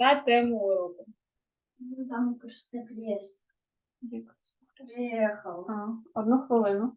та тему уроку. Ну, Там крест. Приїхав. Одну хвилину.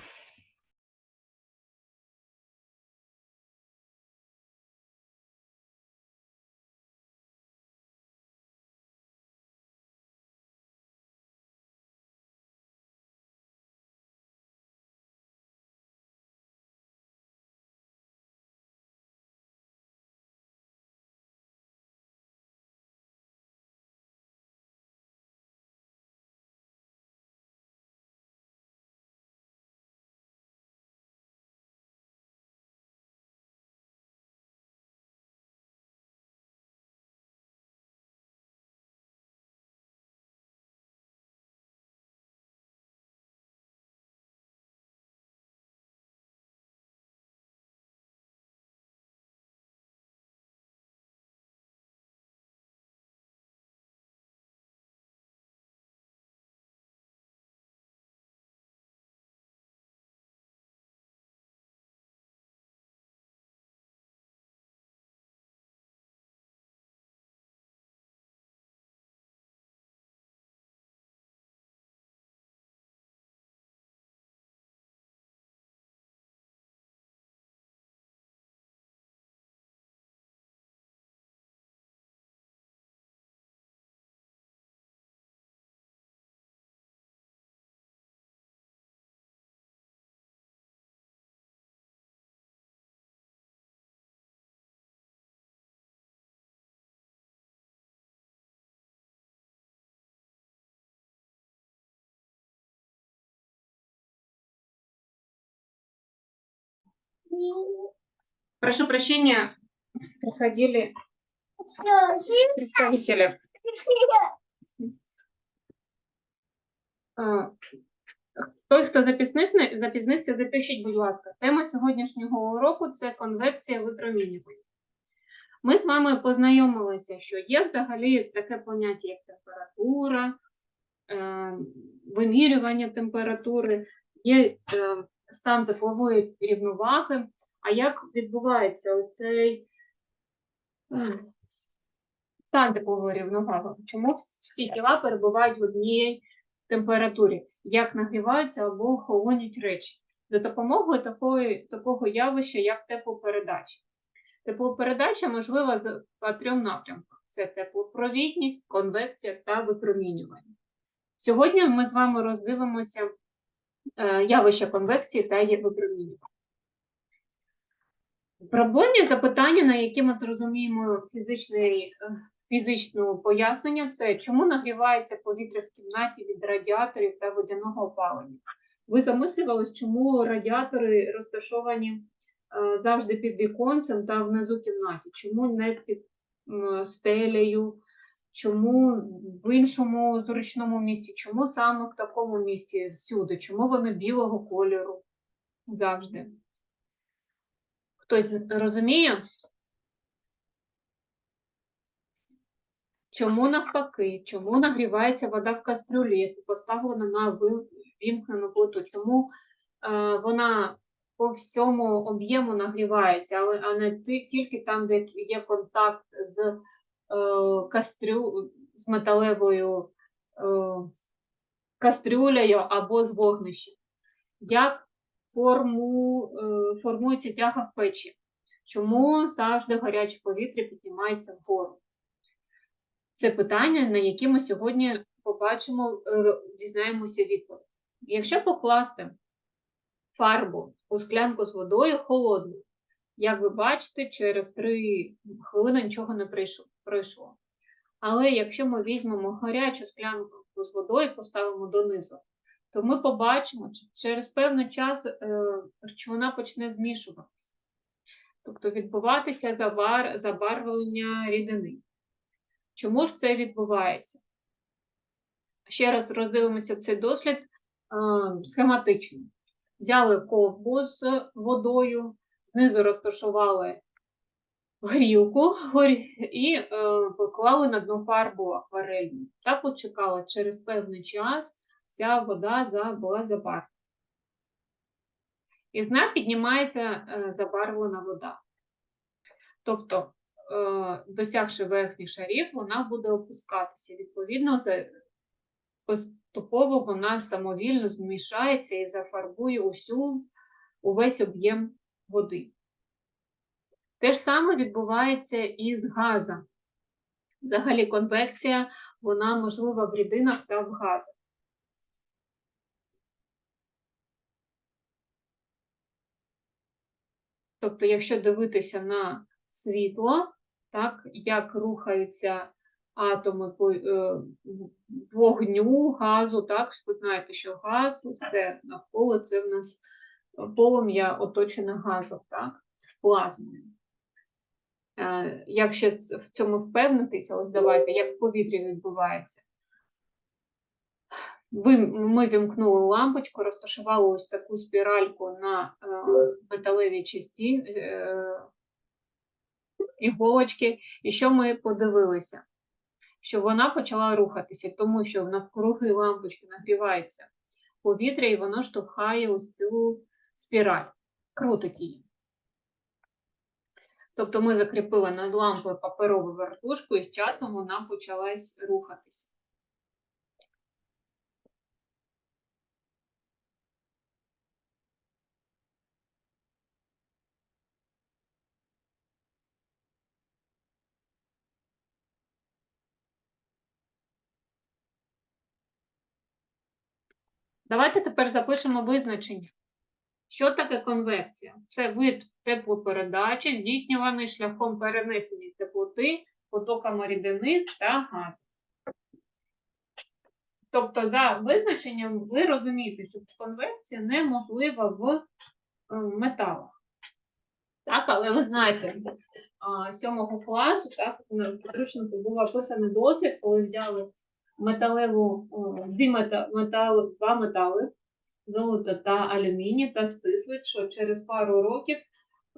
Прошу прощения, приходили представители. Той, хто запізнив- запізнився, запишіть, будь ласка. Тема сьогоднішнього уроку це конвекція випромінювання. Ми з вами познайомилися, що є взагалі таке поняття, як температура, е, вимірювання температури, є е, стан теплової рівноваги. А як відбувається ось цей стан теплової рівноваги? Чому всі тіла перебувають в одній температурі, як нагріваються або холонять речі за допомогою такої, такого явища, як теплопередача. Теплопередача можлива за- по трьом напрямкам: це теплопровідність, конвекція та випромінювання. Сьогодні ми з вами роздивимося явища конвекції та є випромінювання. Проблемні запитання, на які ми зрозуміємо фізичний, е, фізичне пояснення, це чому нагрівається повітря в кімнаті від радіаторів та водяного опалення. Ви замислювались, чому радіатори розташовані е, завжди під віконцем та внизу кімнаті? Чому не під стелею? Чому в іншому зручному місці? Чому саме в такому місці всюди? Чому вони білого кольору завжди? Хтось розуміє? Чому навпаки? Чому нагрівається вода в кастрюлі, яку поставлена на ви- вімкнену плиту? Чому е, вона по всьому об'єму нагрівається, а не тільки там, де є контакт з кастрю, з металевою е, кастрюлею або з вогнищем? Як форму, е, формується тяга в печі? Чому завжди гаряче повітря піднімається вгору? Це питання, на які ми сьогодні побачимо, е, дізнаємося відповідь. Якщо покласти фарбу у склянку з водою холодну, як ви бачите, через 3 хвилини нічого не прийшло. Пройшло. Але якщо ми візьмемо гарячу склянку з водою і поставимо донизу, то ми побачимо, що через певний час речовина почне змішуватися, тобто відбуватися забар, забарвлення рідини. Чому ж це відбувається? Ще раз роздивимося цей дослід е, схематично. Взяли ковбу з водою, знизу розташували грілку і е, поклали на дно фарбу акварельну. Так от чекали, через певний час вся вода була забарвлена. Із дна піднімається е, забарвлена вода. Тобто, е, досягши верхніх шарів, вона буде опускатися. Відповідно, поступово вона самовільно змішається і зафарбує усю, увесь об'єм води. Те ж саме відбувається і з газом. Взагалі, конвекція вона можлива в рідинах та в газах. Тобто, якщо дивитися на світло, так, як рухаються атоми е, вогню, газу, так, ви знаєте, що газ, це навколо це в нас полум'я оточене газом, так, плазмою. Е, Як ще в цьому впевнитися, ось давайте, як в повітрі відбувається. Ми вімкнули лампочку, розташували ось таку спіральку на е, металевій часті е, іголочки, і що ми подивилися? Що вона почала рухатися, тому що навкруги лампочки нагрівається повітря, і воно штовхає ось цю спіраль, крутить її. Тобто ми закріпили над лампою паперову вертушку, і з часом вона почалась рухатися. Давайте тепер запишемо визначення. Що таке конвекція? Це вид теплопередачі, здійснюваний шляхом перенесення теплоти потоками рідини та газу. Тобто, за визначенням, ви розумієте, що конвекція неможлива в е, металах. Так, але ви знаєте, з а, сьомого класу, так, на підручнику був описаний досвід, коли взяли металеву, дві мета, метали, два метали, золото та алюміній, та стисли, що через пару років,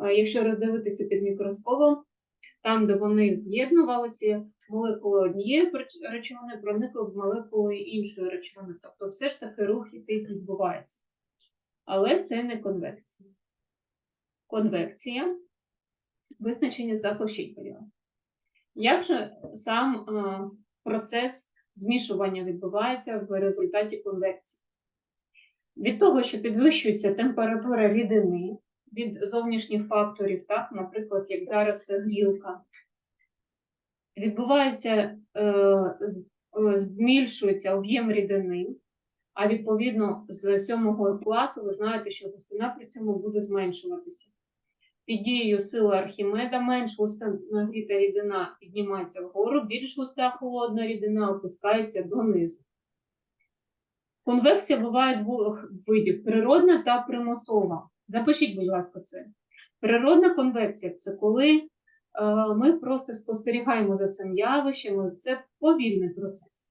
е, якщо роздивитися під мікроскопом, там, де вони з'єднувалися, молекули однієї речовини проникли в молекули іншої речовини. Тобто все ж таки рух якийсь відбувається. Але це не конвекція. Конвекція визначення будь. Як же сам е, процес змішування відбувається в результаті конвекції? Від того, що підвищується температура рідини від зовнішніх факторів, так, наприклад, як зараз це грілка, відбувається, е, е, збільшується об'єм рідини, а відповідно з сьомого класу ви знаєте, що густина при цьому буде зменшуватися. Під дією сили Архімеда менш густа нагріта рідина піднімається вгору, більш густа холодна рідина опускається донизу. Конвекція буває двох видів: природна та примусова. Запишіть, будь ласка, це. Природна конвекція це коли е, ми просто спостерігаємо за цим явищем, це повільний процес.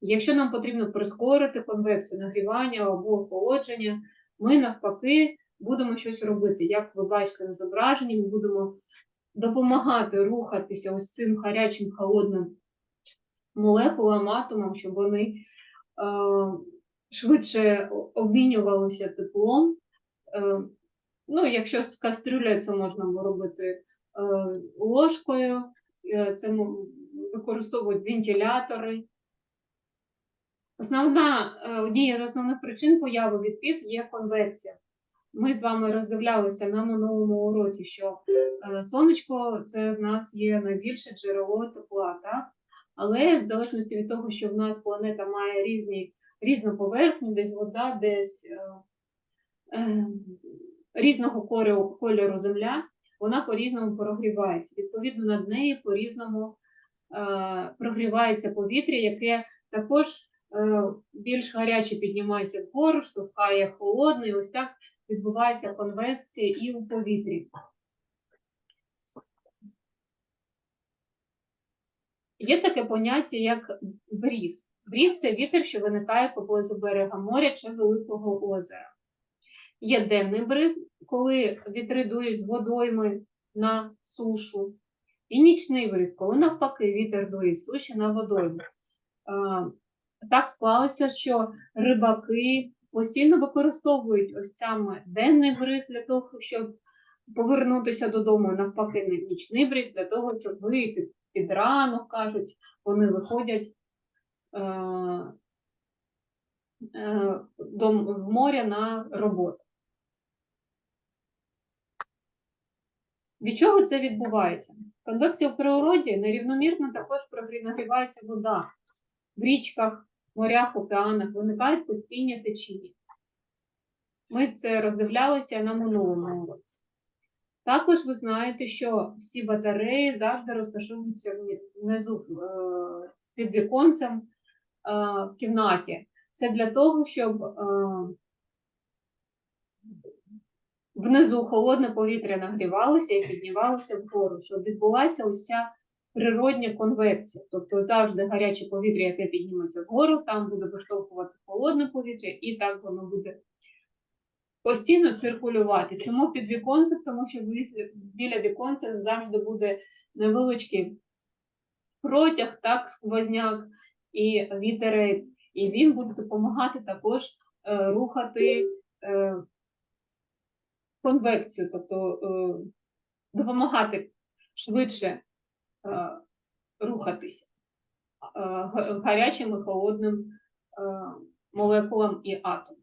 Якщо нам потрібно прискорити конвекцію нагрівання або охолодження, ми навпаки будемо щось робити. Як ви бачите на зображенні, ми будемо допомагати рухатися ось цим гарячим холодним молекулам, атомам, щоб вони е, швидше обмінювалися теплом. Е, ну, якщо з кастрюлею, це можна робити е, ложкою, е, це використовують вентилятори. Основна, однією з основних причин появи вітрів є конвекція. Ми з вами роздивлялися на минулому уроці, що сонечко це в нас є найбільше джерело тепла, так? Але в залежності від того, що в нас планета має різні, різну поверхню, десь вода, десь е, е, різного кольору, кольору земля, вона по-різному прогрівається. Відповідно, над нею по-різному е, прогрівається повітря, яке також більш гаряче піднімається вгору, штовхає холодний. Ось так відбувається конвекція і у повітрі. Є таке поняття, як бріз. Бріз це вітер, що виникає поблизу берега моря чи великого озера. Є денний бриз, коли вітри дують з водойми на сушу. І нічний бриз, коли навпаки вітер дує з суші на водойму. Так склалося, що рибаки постійно використовують ось саме денний бриз для того, щоб повернутися додому, навпаки, нічний бриз для того, щоб вийти під ранок, кажуть, вони виходять до м- в море на роботу. Від чого це відбувається? Конвекція в природі нерівномірно також нагрівається вода. В річках, морях, океанах виникають постійні течії. Ми це роздивлялися на минулому уроці. Також ви знаєте, що всі батареї завжди розташовуються внизу е, під віконцем в кімнаті. Це для того, щоб е, внизу холодне повітря нагрівалося і піднімалося вгору, щоб відбулася ось ця природня конвекція. Тобто завжди гаряче повітря, яке підніметься вгору, там буде виштовхувати холодне повітря, і так воно буде постійно циркулювати. Чому під віконцем? Тому що біля віконця завжди буде невеличкий протяг, так, сквозняк і вітерець, і він буде допомагати також е, рухати е, конвекцію, тобто е, допомагати швидше рухатися гарячим і холодним молекулам і атомам.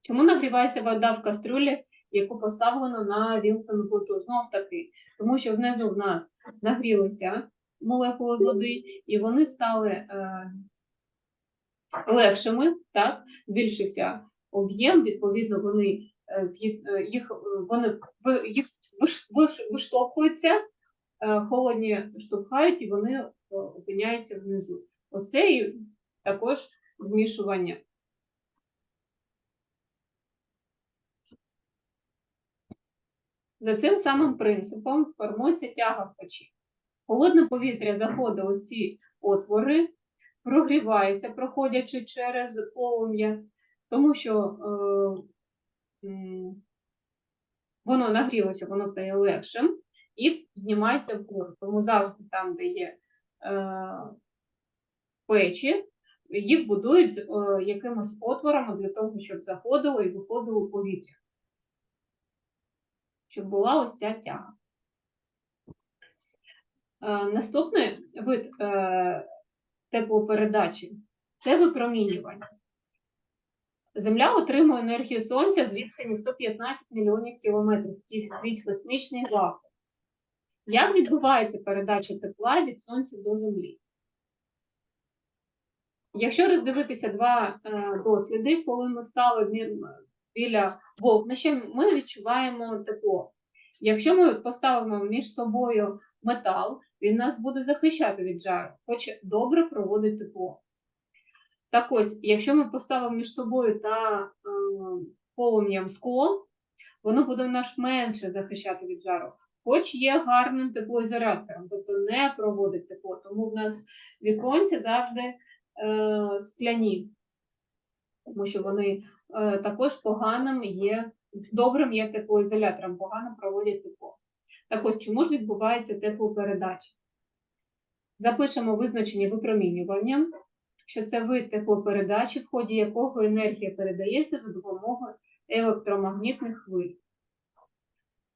Чому нагрівається вода в кастрюлі, яку поставлено на вімкнену плиту? Знов таки, тому що внизу в нас нагрілися молекули води, і вони стали е, легшими, так, збільшився об'єм, відповідно, вони е, е, їх, вони їх виш- виш- виштовхуються, холодні штовхають, і вони опиняються внизу. Ось це і також змішування. За цим самим принципом формується тяга в печі. Холодне повітря заходить у ці отвори, прогрівається, проходячи через полум'я, тому що е, воно нагрілося, воно стає легшим і піднімається вгору. Тому завжди там, де є е, печі, їх будують е, якимось отворами для того, щоб заходило і виходило повітря. Щоб була ось ця тяга. Е, наступний вид е, теплопередачі це випромінювання. Земля отримує енергію сонця з відстані 115 мільйонів кілометрів крізь космічний вакуум. Як відбувається передача тепла від сонця до землі? Якщо роздивитися два е, досліди, коли ми стали біля вогнища, ми відчуваємо тепло. Якщо ми поставимо між собою метал, він нас буде захищати від жару, хоч добре проводить тепло. Так ось, якщо ми поставимо між собою та е, полум'ям скло, воно буде в нас менше захищати від жару, хоч є гарним теплоізолятором, тобто не проводить тепло. Тому в нас віконці завжди е, скляні, тому що вони е, також поганим є, добрим є теплоізолятором, погано проводять тепло. Так ось, чому ж відбувається теплопередача? Запишемо визначення випромінювання, що це вид теплопередачі, в ході якого енергія передається за допомогою електромагнітних хвиль.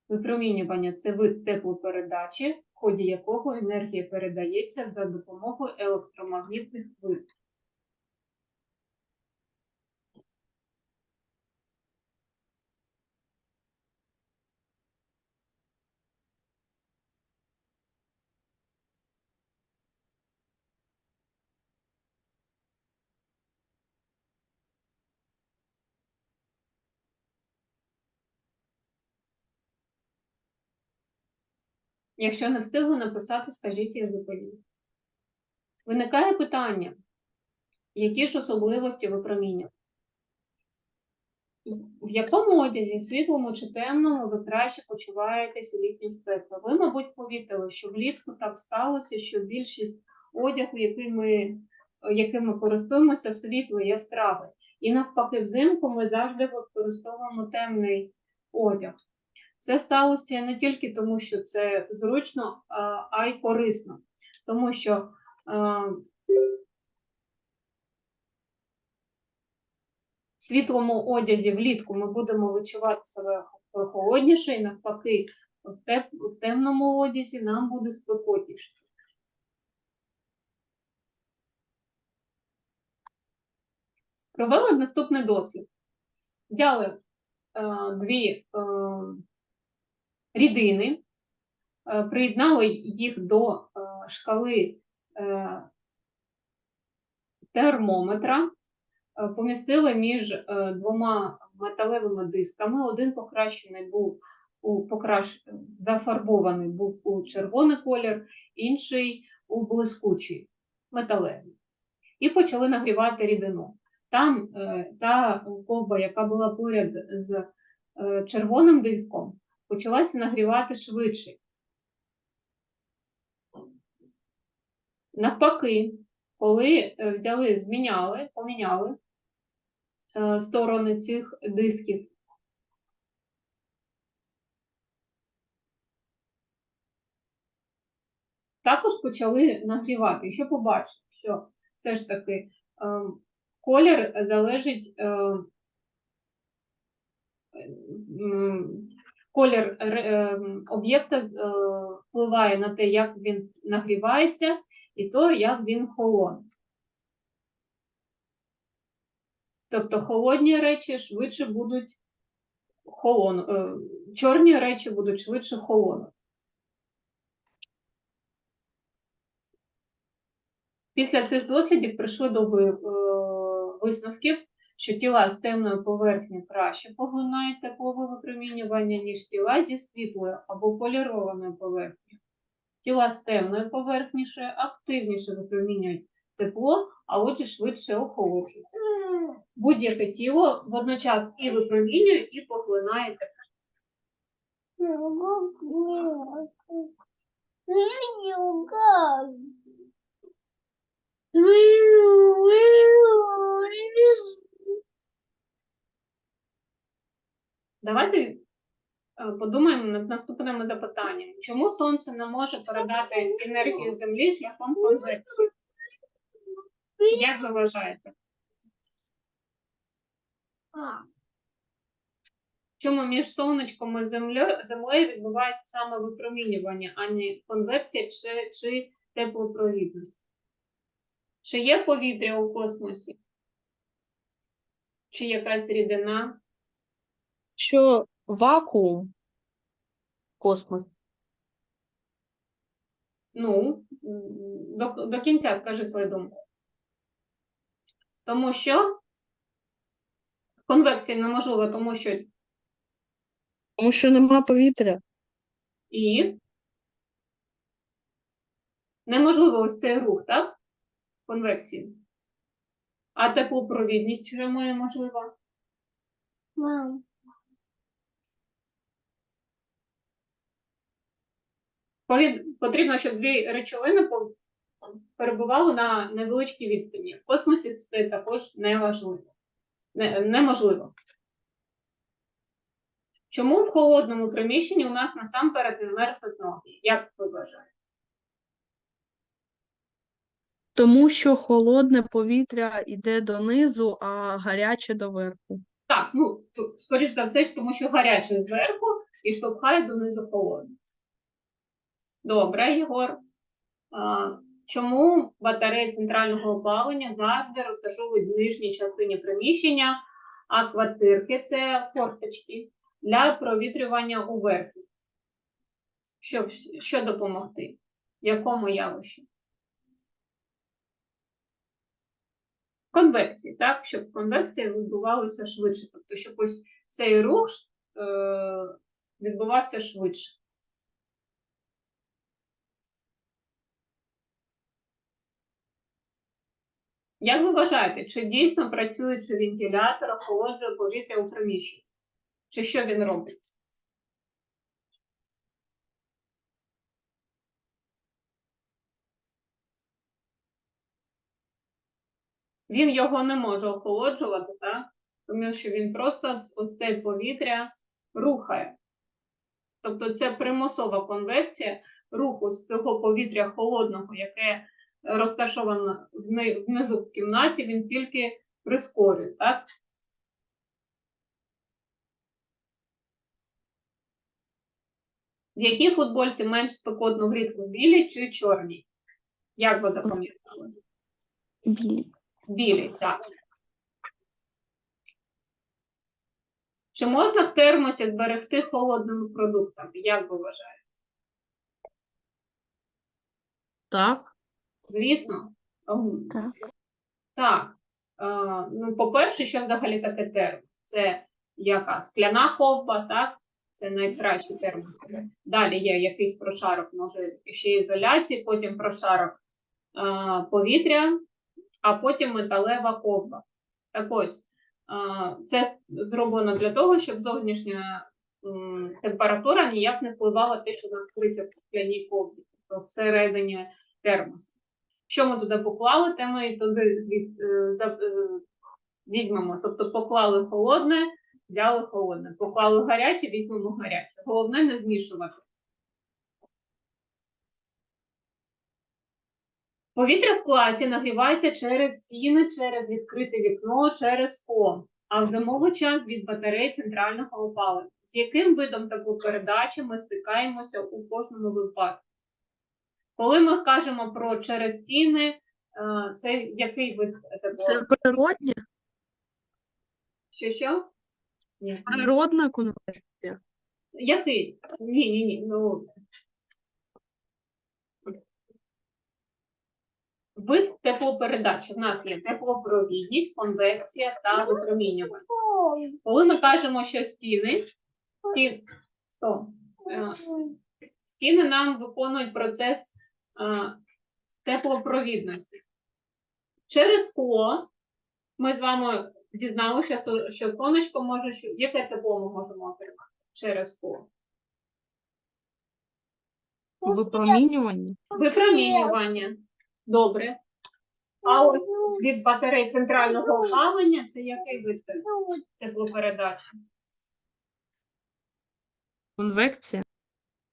Випромінювання це вид теплопередачі, в ході якого енергія передається за допомогою електромагнітних хвиль. Якщо не встигли написати, скажіть, я зупиню. Виникає питання, які ж особливості випромінювання? В якому одязі, світлому чи темному, ви краще почуваєтесь у літню спеку? Ви, мабуть, помітили, що влітку так сталося, що більшість одягу, який ми, яким ми користуємося, світлий, яскравий. І навпаки, взимку ми завжди використовуємо темний одяг. Це сталося не тільки тому, що це зручно, а- й корисно. Тому що в світлому одязі влітку ми будемо відчувати себе холодніше, і навпаки, в, темному одязі нам буде спекотніше. Провели наступний дослід. Взяли е, дві рідини, е, приєднали їх до е, шкали е, термометра, помістили між двома металевими дисками. Один покращений був у покращ... зафарбований був у червоний колір, інший у блискучий металевий. І почали нагрівати рідину. Там та колба, яка була поряд з червоним диском, почалася нагрівати швидше. Навпаки, коли е, взяли, зміняли, поміняли е, сторони цих дисків, також почали нагрівати. І що побачили, що все ж таки е, колір залежить. Е, колір е, об'єкта е, впливає на те, як він нагрівається, і то, як він холодний. Тобто холодні речі швидше будуть холон... е, чорні речі будуть швидше холонути. Після цих дослідів прийшли до ви- е, висновків, що тіла з темною поверхнею краще поглинають теплове випромінювання, ніж тіла зі світлою або полірованою поверхнею. Тіла з темною поверхнішою активніше випромінюють тепло, а отже швидше охолоджуються. Будь-яке тіло водночас і випромінює, і поглинає тепло. Давайте е, подумаємо над наступними запитаннями. Чому сонце не може передати енергію землі шляхом конвекції? Як ви вважаєте? Чому між сонечком і землею, землею відбувається саме випромінювання, а не конвекція чи, чи теплопровідність? Чи є повітря у космосі? Чи якась рідина? Що вакуум космос. Ну, до, до кінця скажи свою думку. Тому що конвекція неможлива, тому що Тому що нема повітря. і неможливо ось цей рух, так? Конвекції. А теплопровідність чому є можлива? Мам, Потрібно, щоб дві речовини перебували на невеличкій відстані. В космосі це також неважливо. Не, неможливо. Чому в холодному приміщенні у нас насамперед не мерзнуть ноги? Як ви вважаєте? Тому що холодне повітря йде донизу, а гаряче доверху. Так, ну, скоріш за все, тому що гаряче зверху і штовхає донизу холодне. Добре, Єгор. Чому батареї центрального опалення завжди розташовують в нижній частині приміщення, а квартирки це форточки для провітрювання у верхній? Щоб, що допомогти? Якому явищі? Конвекції, так? Щоб конвекція відбувалася швидше. Тобто, щоб ось цей рух е, відбувався швидше. Як ви вважаєте, чи дійсно працюючи вентилятор охолоджує повітря у приміщенні? Чи що він робить? Він його не може охолоджувати, так? Тому що він просто ось це повітря рухає. Тобто це примусова конвекція руху з цього повітря холодного, яке розташовано внизу в кімнаті, він тільки прискорює, так? В якій футбольці менш спекотну влітку білі чи чорні? Як ви запам'ятали? Білі. Білі, так. Чи можна в термосі зберегти холодними продуктами? Як ви вважаєте? Так? Звісно. Так. Так. Е, ну, по-перше, що взагалі таке термос? Це яка скляна ковба, так? Це найкращий термос. Далі є якийсь прошарок, може ще ізоляції, потім прошарок е, повітря, а потім металева ковба. Так ось, е, це зроблено для того, щоб зовнішня м, температура ніяк не впливала те, що знаходиться в скляній ковбі, тобто всередині термосу. Що ми туди поклали, те ми туди звід, е, за- е, візьмемо. Тобто поклали холодне, взяли холодне, поклали гаряче, візьмемо гаряче. Головне не змішувати. Повітря в класі нагрівається через стіни, через відкрите вікно, через скло, а в зимовий час від батарей центрального опалення. З яким видом теплопередачі ми стикаємося у кожному випадку? Коли ми кажемо про через стіни, е, це який вид? Це природня, Що що? Ні. природна конвекція. Який? Ні, ні, ні. Ну... Вид теплопередачі. В нас є теплопровідність, конвекція та випромінювання. Коли ми кажемо, що стіни, стін, то, е, стіни нам виконують процес теплопровідності. Через скло ми з вами дізналися, що- сонечко може, що- яке тепло ми можемо отримати через скло. Випромінювання. Випромінювання. Добре. А ось від батарей центрального опалення це який вид теплопередачі? Конвекція.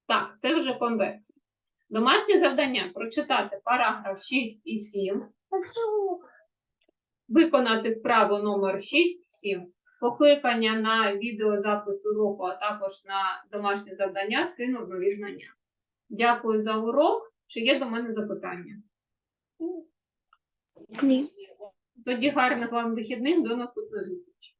Так, це вже конвекція. Домашнє завдання прочитати параграф 6 і 7, виконати вправу номер 6-7, покликання на відеозапис уроку, а також на домашнє завдання скинув нові знання. Дякую за урок. Чи є до мене запитання? Ні. Тоді гарних вам вихідних до наступної зустрічі.